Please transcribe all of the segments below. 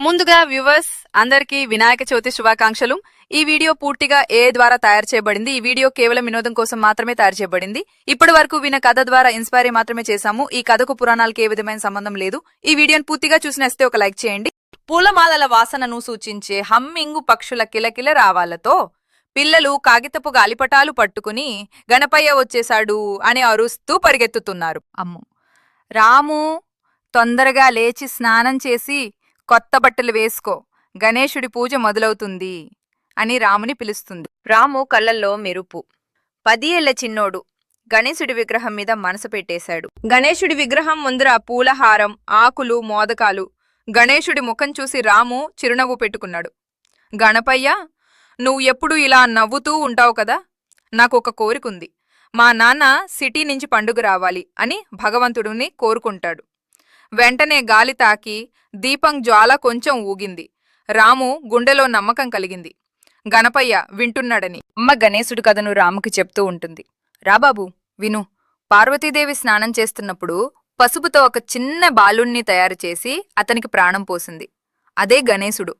ముందుగా వ్యూవర్స్ అందరికీ వినాయక చవితి శుభాకాంక్షలు. ఈ వీడియో పూర్తిగా ఏ ద్వారా తయారు చేయబడింది? ఈ వీడియో కేవలం వినోదం కోసం మాత్రమే తయారు చేయబడింది. ఇప్పటి వరకు విన కథ ద్వారా ఇన్స్పైర్ మాత్రమే చేశాము. ఈ కథకు పురాణాలకు ఏ విధమైన సంబంధం లేదు. ఈ వీడియోను పూర్తిగా చూసినేస్తే ఒక లైక్ చేయండి. పూలమాలల వాసనను సూచించే హమ్మింగు పక్షుల కిలకిల రావాలతో పిల్లలు కాగితపు గాలిపటాలు పట్టుకుని గణపయ్య వచ్చేశాడు అని అరుస్తూ పరిగెత్తుతున్నారు. అమ్ము! రాము తొందరగా లేచి స్నానం చేసి కొత్త బట్టలు వేసుకో గణేశుడి పూజ మొదలవుతుంది అని రాముని పిలుస్తుంది. రాము కళ్ళల్లో మెరుపు. పది ఏళ్ళ చిన్నోడు. గణేశుడి విగ్రహం మీద మనసు పెట్టేశాడు. గణేశుడి విగ్రహం ముందర పూలహారం ఆకులు మోదకాలు. గణేశుడి ముఖం చూసి రాము చిరునవ్వు పెట్టుకున్నాడు. గణపయ్య నువ్వు ఎప్పుడు ఇలా నవ్వుతూ ఉంటావు కదా? నాకు ఒక కోరికుంది. మా నాన్న సిటీ నుంచి పండుగ రావాలి అని భగవంతుడిని కోరుకుంటాడు. వెంటనే గాలి తాకి దీపం జ్వాల కొంచెం ఊగింది. రాము గుండెలో నమ్మకం కలిగింది. గణపయ్య వింటున్నాడని. అమ్మ గణేశుడి కథను రాముకి చెప్తూ ఉంటుంది. రాబాబు విను. పార్వతీదేవి స్నానం చేస్తున్నప్పుడు పసుపుతో ఒక చిన్న బాలుణ్ణి తయారు చేసి అతనికి ప్రాణం పోసింది. అదే గణేశుడు.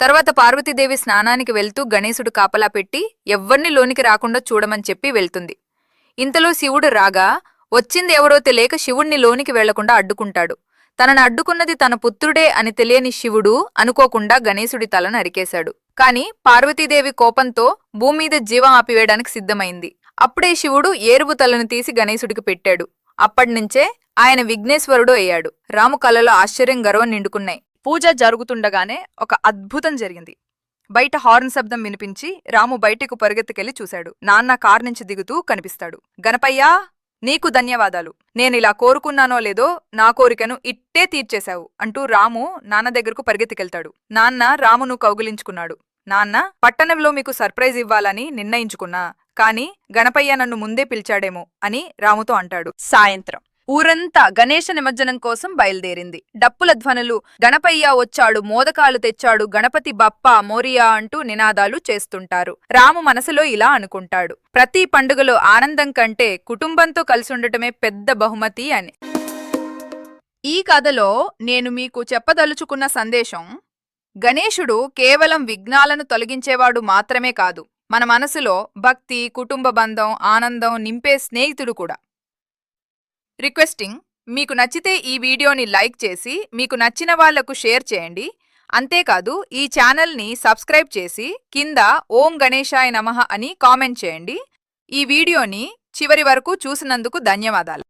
తర్వాత పార్వతీదేవి స్నానానికి వెళ్తూ గణేశుడు కాపలా పెట్టి ఎవ్వర్ని లోనికి రాకుండా చూడమని చెప్పి వెళ్తుంది. ఇంతలో శివుడు రాగా వచ్చింది ఎవరో తెలియక శివుణ్ణి లోనికి వెళ్ళకుండా అడ్డుకుంటాడు. తనను అడ్డుకున్నది తన పుత్రుడే అని తెలియని శివుడు అనుకోకుండా గణేశుడి తలను అరికేశాడు. కాని పార్వతీదేవి కోపంతో భూమీద జీవం ఆపివేయడానికి సిద్ధమైంది. అప్పుడే శివుడు ఏరువు తలను తీసి గణేశుడికి పెట్టాడు. అప్పటినుంచే ఆయన విఘ్నేశ్వరుడు అయ్యాడు. రాము కలలో ఆశ్చర్యం గర్వం నిండుకున్నాయి. పూజ జరుగుతుండగానే ఒక అద్భుతం జరిగింది. బయట హార్న్ శబ్దం వినిపించి రాము బయటకు పరుగెత్తుకెళ్ళి చూశాడు. నాన్న కార్ నుంచి దిగుతూ కనిపిస్తాడు. గణపయ్యా! నీకు ధన్యవాదాలు. నేనిలా కోరుకున్నానో లేదో నా కోరికను ఇట్టే తీర్చేశావు అంటూ రాము నాన్న దగ్గరకు పరిగెత్తికెళ్తాడు. నాన్న రామును కౌగిలించుకున్నాడు. నాన్న పట్టణంలో మీకు సర్ప్రైజ్ ఇవ్వాలని నిర్ణయించుకున్నా కాని గణపయ్య నన్ను ముందే పిలిచాడేమో అని రాముతో అంటాడు. సాయంత్రం. ఊరంతా గణేష నిమజ్జనం కోసం బయలుదేరింది. డప్పుల ధ్వనులు గణపయ్య వచ్చాడు మోదకాలు తెచ్చాడు గణపతి బప్ప మోరియా అంటూ నినాదాలు చేస్తుంటారు. రాము మనసులో ఇలా అనుకుంటాడు. ప్రతి పండుగలో ఆనందం కంటే కుటుంబంతో కలిసుండటమే పెద్ద బహుమతి అని. ఈ కథలో నేను మీకు చెప్పదలుచుకున్న సందేశం గణేశుడు కేవలం విఘ్నాలను తొలగించేవాడు మాత్రమే కాదు మన మనసులో భక్తి కుటుంబ బంధం ఆనందం నింపే స్నేహితుడు కూడా. రిక్వెస్టింగ్ మీకు నచ్చితే ఈ వీడియోని లైక్ చేసి మీకు నచ్చిన వాళ్ళకు షేర్ చేయండి. అంతేకాదు ఈ ఛానల్ని సబ్స్క్రైబ్ చేసి కింద ఓం గణేశాయ నమః అని కామెంట్ చేయండి. ఈ వీడియోని చివరి వరకు చూసినందుకు ధన్యవాదాలు.